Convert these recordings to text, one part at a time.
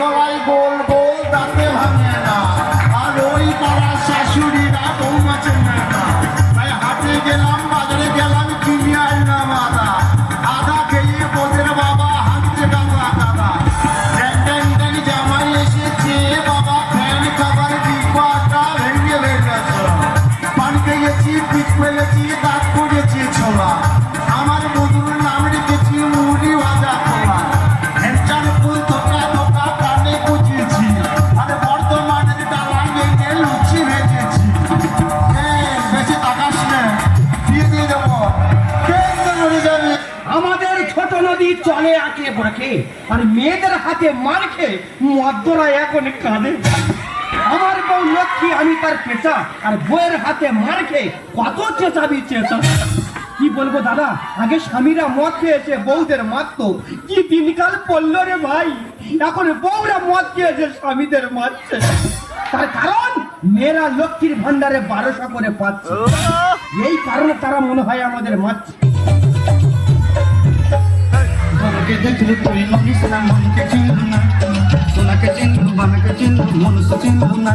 কলাই গোল গোল, দাঁতে ভাঙে না। আর ওই পাড়ার শাশুড়িরা বৌমা চেনে না। তাই হাটে গেলাম নদী চলে আঁকে বাঁকে আর মেয়েদের হাতে মার খেয়ে মদ্যরা এখন কাঁদে। আমার বউ লক্ষ্মী আমি তার পেঁচা আর বউয়ের হাতে মার খেয়ে কত চেঁচাবি চেঁচা। কি বলব দাদা আগে স্বামীরা মদ খেয়েছে বউদের মারতো কি দিনকাল পড়ল রে ভাই? এখন বউরা মদ খেয়েছে স্বামীদের মারছে। তার কারণ মেয়েরা লক্ষ্মীর ভান্ডারে বারোশো করে পাচ্ছে। এই কারণে তারা মনে হয় আমাদের মারছে। বাবাকে দেখলু তুই মনিস না মনকে চিনলু না। সোনাকে চিনলু বানাকে চিনলু মনুষ চিনলু না।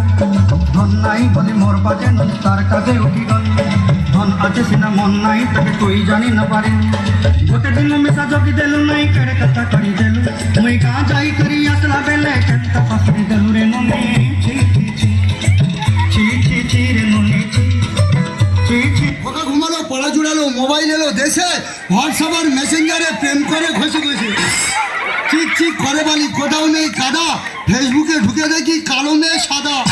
ধন নাই বলে মোর বাজে নয় তার কাছে উঠি গল। ধন আছে সিনা, মন নাই তাকে কই জানি না পারি। গোটে দিন মিশা জগি দেলু নাই, কেড়ে কথা করি দেলু। মুই গা যাই করি, আসলা বেলে কেনটা পাকড়ি দেলু রে ননি এলো হোয়াটসঅ্যাপ আর মেসেঞ্জারে প্রেম করে ঘষে ঘষে। চিক চিক করে বলি, কোথাও নেই কাদা? ফেসবুকে ঢুকে দেখি কালো মেয়ে সাদা।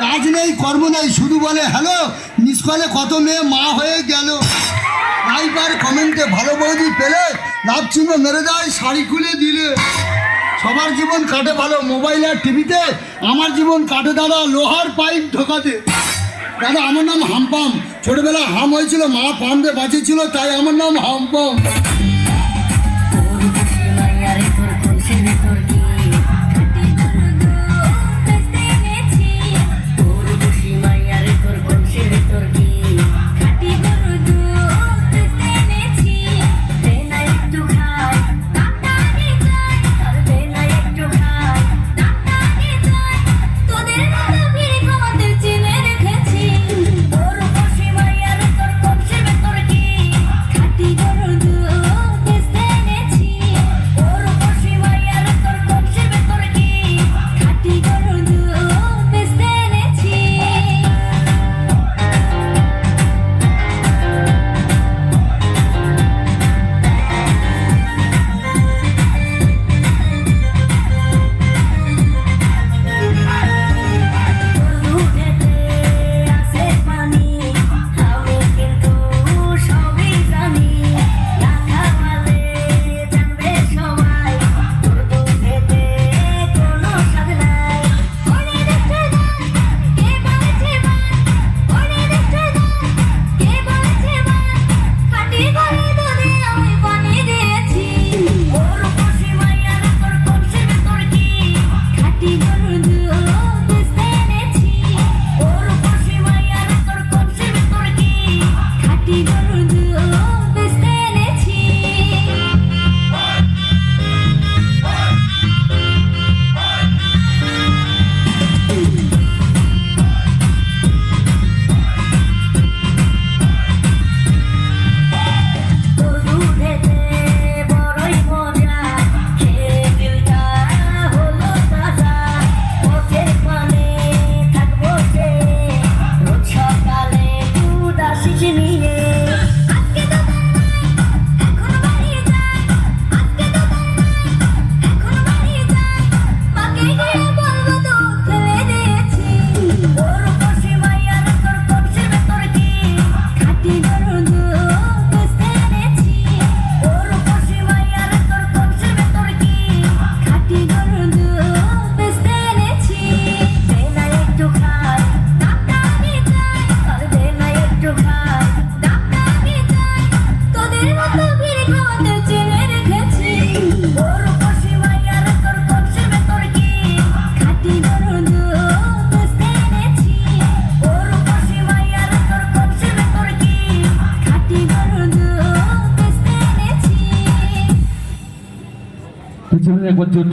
কাজ নেই, কর্ম নেই, শুধু বলে হ্যালো মিস কলে কত মেয়ে মা হয়ে গেল? লাইবার কমেন্টে ভালো বৌদি পেলে, লাভ চিহ্ন মেরে দেয়, শাড়ি খুলে দিলে। সবার জীবন কাটে ভালো মোবাইল আর টিভিতে। আমার জীবন কাটে দাদা, লোহার পাইপ ঢোকাতে। দাদা, আমার নাম হাম্পাম। ছোটবেলা হাম হয়েছিল মা পাম্পে বাঁচিয়েছিল তাই আমার নাম হাম তোর বেচতে একবার